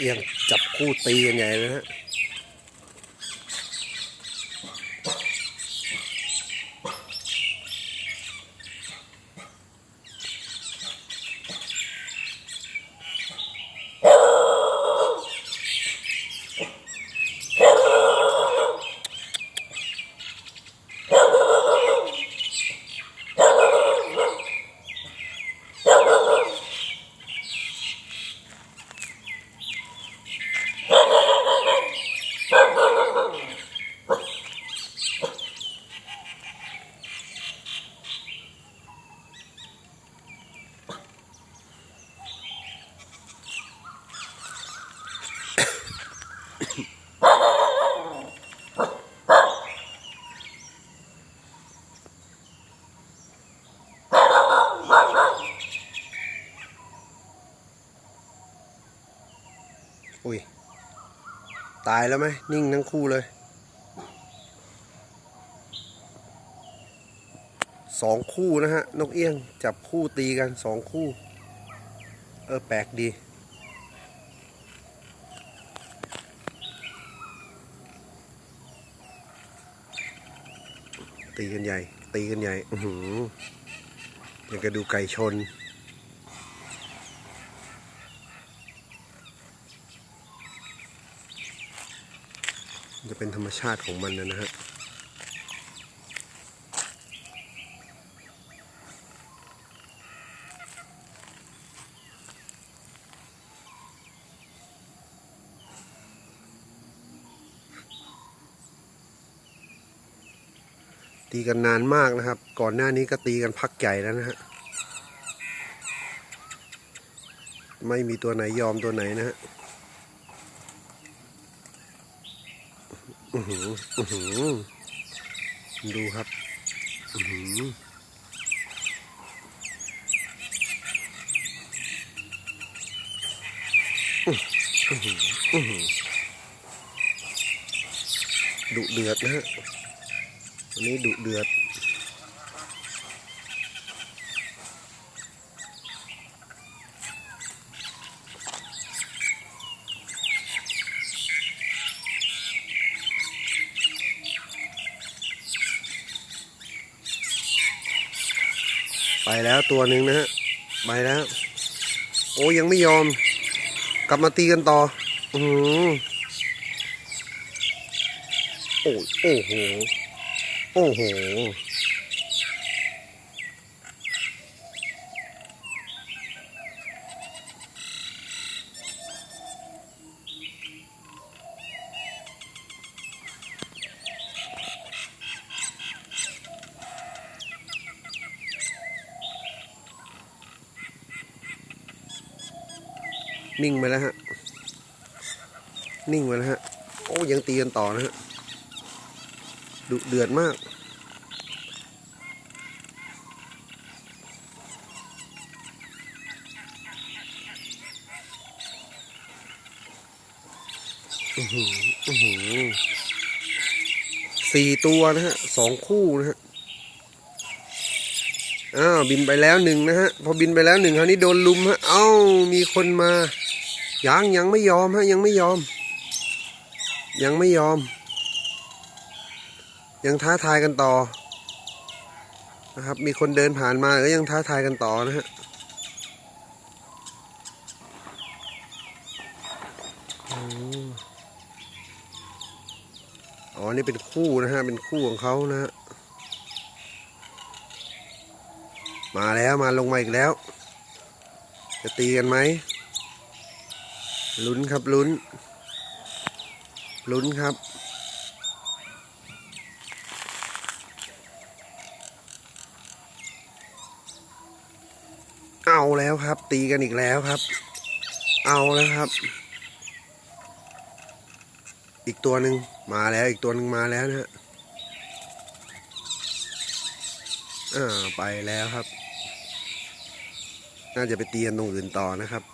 เอียงจับคู่ตีกันใหญ่เลยนะฮะ อุ้ย ตายแล้วไหม นิ่งทั้งคู่เลย สองคู่นะฮะ นกเอี้ยง จับคู่ตีกันสองคู่ เออ แปลกดีตีกันใหญ่ ตีกันใหญ่ อือหืออยากจะดูไก่ชน จะเป็นธรรมชาติของมันนะฮะตีกันนานมากนะครับ ก่อนหน้านี้ก็ตีกันพักใหญ่แล้วนะฮะ ไม่มีตัวไหนยอมตัวไหนนะฮะ อือหืออือหือดูครับอือหืออือหืออือหือดุเดือดนะฮะวันนี้ดุเดือด แล้วตัวหนึ่งนะฮะไปแล้ว โอ้ยังไม่ยอม กลับมาตีกันต่อ อือโอ้โอ้โห โอ้โห นิ่งไปแล้วฮะ นิ่งไปแล้วฮะ โอ้ยังตีกันต่อนะฮะ ดุเดือดมากอื้อหืออื้อหือสี่ตัวนะฮะ สองคู่นะฮะอ้าวบินไปแล้วหนึ่งนะฮะ พอบินไปแล้วหนึ่งคราวนี้โดนลุมฮะ เอ้ามีคนมา ยังยังไม่ยอมฮะยังไม่ยอม ยังไม่ยอม ยังท้าทายกันต่อนะครับ มีคนเดินผ่านมาก็ยังท้าทายกันต่อนะฮะอ๋อ นี่เป็นคู่นะฮะ เป็นคู่ของเขานะฮะ มาแล้วมาลงมาอีกแล้ว จะตีกันไหม ลุ้นครับลุ้น ลุ้นครับ เอาแล้วครับ ตีกันอีกแล้วครับ เอาแล้วครับ อีกตัวหนึ่งมาแล้วอีกตัวหนึ่งมาแล้วนะฮะอ่าไปแล้วครับ น่าจะไปตีกันตรงอื่นต่อนะครับ